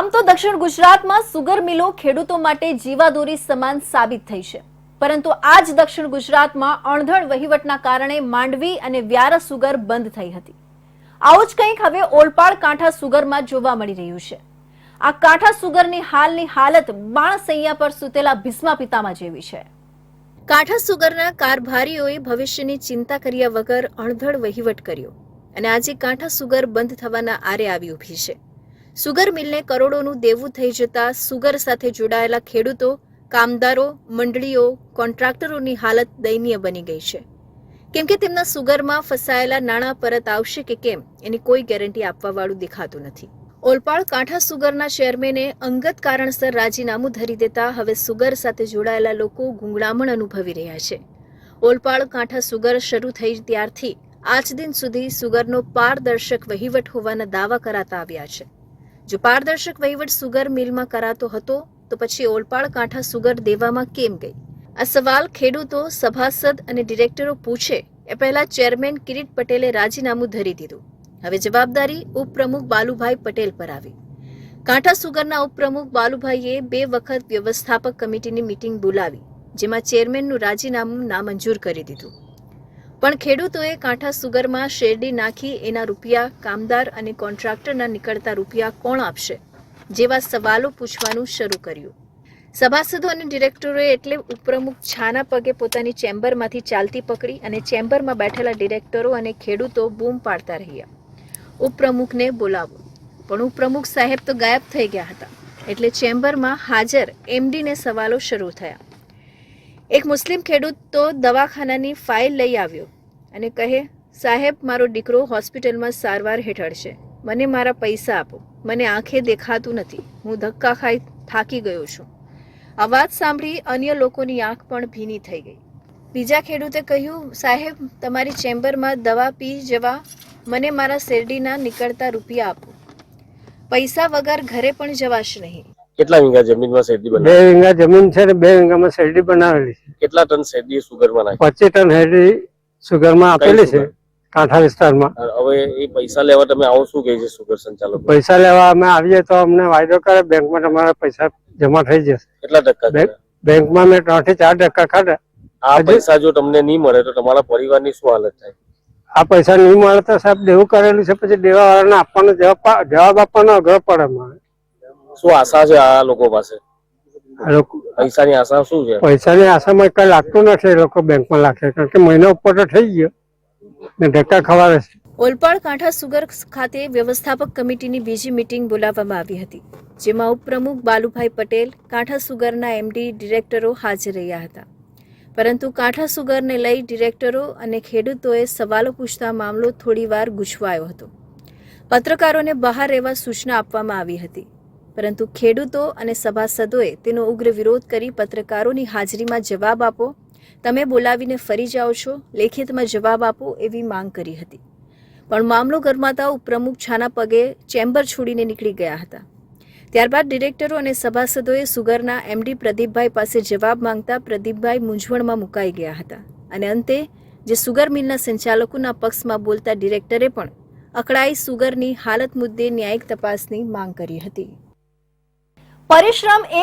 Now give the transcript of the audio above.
આમ તો દક્ષિણ ગુજરાતમાં સુગર મિલો ખેડૂતો માટે જીવાદોરી સમાન સાબિત થઈ છે. પરંતુ આજ દક્ષિણ ગુજરાતમાં અણધડ વહીવટના કારણે માંડવી અને વ્યારા સુગર બંધ થઈ હતી. આવું જ કંઈક હવે ઓલપાડ કાંઠા સુગરમાં જોવા મળી રહ્યું છે. આ કાંઠા સુગરની હાલની હાલત બાણસૈયા પર સૂતેલા ભીષ્મા પિતામાં જેવી છે. કાંઠા સુગરના કારભારીઓએ ભવિષ્યની ચિંતા કર્યા વગર અણધડ વહીવટ કર્યો અને આજે કાંઠા સુગર બંધ થવાના આરે આવી ઊભી છે. સુગર મિલને કરોડોનું દેવું થઈ જતા સુગર સાથે જોડાયેલા ખેડૂતો, કામદારો, મંડળીઓ, કોન્ટ્રાક્ટરોની હાલત દયનીય બની ગઈ છે. કેમ કે તેમના સુગરમાં ફસાયેલા નાણાં પરત આવશે કે કેમ, એની કોઈ ગેરંટી આપવાવાળું દેખાતું નથી. ઓલપાડ કાંઠા સુગરના ચેરમેને અંગત કારણસર રાજીનામું ધરી દેતા હવે સુગર સાથે જોડાયેલા લોકો ગુંગળામણ અનુભવી રહ્યા છે. ઓલપાડ કાંઠા સુગર શરૂ થઈ ત્યારથી, આજ દિન સુધી સુગરનો પારદર્શક વહીવટ હોવાના દાવા કરાતા આવ્યા છે. જો પારદર્શક વહીવટ સુગર મિલમાં કરાતો હતો, તો પછી ઓલપાડ કાંઠા સુગર દેવામાં કેમ ગઈ? આ સવાલ ખેડૂતો, સભાસદ અને ડિરેક્ટરો પૂછે એ પહેલા ચેરમેન કિરીટ પટેલે રાજીનામું ધરી દીધું. હવે જવાબદારી ઉપપ્રમુખ બાલુભાઈ પટેલ પર આવી. કાંઠા સુગરના ઉપપ્રમુખ બાલુભાઈએ બે વખત વ્યવસ્થાપક કમિટીની મિટિંગ બોલાવી, જેમાં ચેરમેનનું રાજીનામું નામંજૂર કરી દીધું. પણ ખેડૂતોએ કાંઠા સુગરમાં શેરડી નાખી એના રૂપિયા કામદાર અને કોન્ટ્રાક્ટરના નીકળતા રૂપિયા કોણ આપશે? જેવા સવાલો પૂછવાનું શરૂ કર્યું. સભાસદો અને ડિરેક્ટરોએ એટલે ઉપપ્રમુખ છાના પગે પોતાની ચેમ્બરમાંથી ચાલતી પકડી અને ચેમ્બરમાં બેઠેલા ડિરેક્ટરો અને ખેડૂતો બૂમ પાડતા રહ્યા. ઉપપ્રમુખને બોલાવો. પણ ઉપપ્રમુખ સાહેબ તો ગાયબ થઈ ગયા હતા. એટલે ચેમ્બરમાં હાજર એમડીને સવાલો શરૂ થયા. એક મુસ્લિમ ખેડૂત તો દવાખાનાની ફાઇલ લઈ આવ્યો અને કહે, સાહેબ, મારો દીકરો હોસ્પિટલમાં સારવાર હેઠળ છે. મને મારા પૈસા આપો. મને આંખે દેખાતું નથી. હું ધક્કા ખાઈ થાકી ગયો છું. વાત સાંભળી અન્ય લોકોની આંખ પણ ભીની થઈ ગઈ. બીજા ખેડૂતે કહ્યું, સાહેબ, તમારી ચેમ્બરમાં દવા પી જવા મને મારા શેરડીના નીકળતા રૂપિયા આપો. પૈસા વગર ઘરે પણ જવાશ નહીં. કેટલા વિંગા જમીનમાં શેરડી બે બનાવી વીઘા જમીન છે ને બે વિંગામાં શેરડી બનાવેલી છે. કેટલા ટન શેરડી સુગરમાં નાખી? પચીસ ટન શેરડી સુગરમાં આપેલી છે સુગર? કાંઠા વિસ્તારમાં. હવે એ પૈસા લેવા તમે આવો શું કહે છે સુગર સંચાલકો? પૈસા લેવા અમે આવીએ તો અમને વાયદો કરે બેંકમાં તમારા પૈસા જમા થઈ જશે. કેટલા ટકા બે- થયા? બેંકમાં મેં ત્રણથી ચાર ટકા ખાધા. આ હજુ- પૈસા જો તમને નહીં મળે તો તમારા પરિવારની શું હાલત થાય? આ પૈસા નહીં મળે તો સાહેબ દેવું કરેલું છે પછી દેવા વાળાને આપવાનો જવાબ પા- જવાબ આપવાનો અઘરો પડે મારે શું આશા છે આ લોકો પાસે? પૈસાની આશા શું છે? પૈસાની આશામાં કઈ લાગતું નથી એ લોકો બેંકમાં લાગશે કારણ કે મહિના ઉપર તો થઈ ગયો. ને ધક્કા ખવાવે છે. ઓલપાડ કાંઠા સુગર ખાતે વ્યવસ્થાપક કમિટીની બીજી મીટિંગ બોલાવવામાં આવી હતી જેમાં ઉપપ્રમુખ બાલુભાઈ પટેલ કાંઠા સુગરના એમડી ડિરેક્ટરો હાજર રહ્યા હતા. પરંતુ કાંઠા સુગરને લઈ ડિરેક્ટરો અને ખેડૂતોએ સવાલો પૂછતા મામલો થોડીવાર ગૂંચવાયો હતો. પત્રકારોને બહાર રહેવા સૂચના આપવામાં આવી હતી. પરંતુ ખેડૂતો અને સભાસદોએ તેનો ઉગ્ર વિરોધ કરી પત્રકારોની હાજરીમાં જવાબ આપો. તમે બોલાવીને ફરી જાઓ છો, લેખિતમાં જવાબ આપો એવી માંગ કરી હતી. પણ મામલો ગરમાતા ઉપપ્રમુખ છાના પગે ચેમ્બર છોડીને નીકળી ગયા હતા. ત્યારબાદ ડિરેક્ટરો અને સભાસદોએ સુગરના એમડી પ્રદીપભાઈ પાસે જવાબ માંગતા પ્રદીપભાઈ મૂંઝવણમાં મુકાઈ ગયા હતા. અને અંતે, જે સુગર મિલના સંચાલકોના પક્ષમાં બોલતા ડિરેક્ટરે પણ અકળાઈ સુગરની હાલત મુદ્દે ન્યાયિક તપાસની માંગ કરી હતી. પરિશ્રમ એ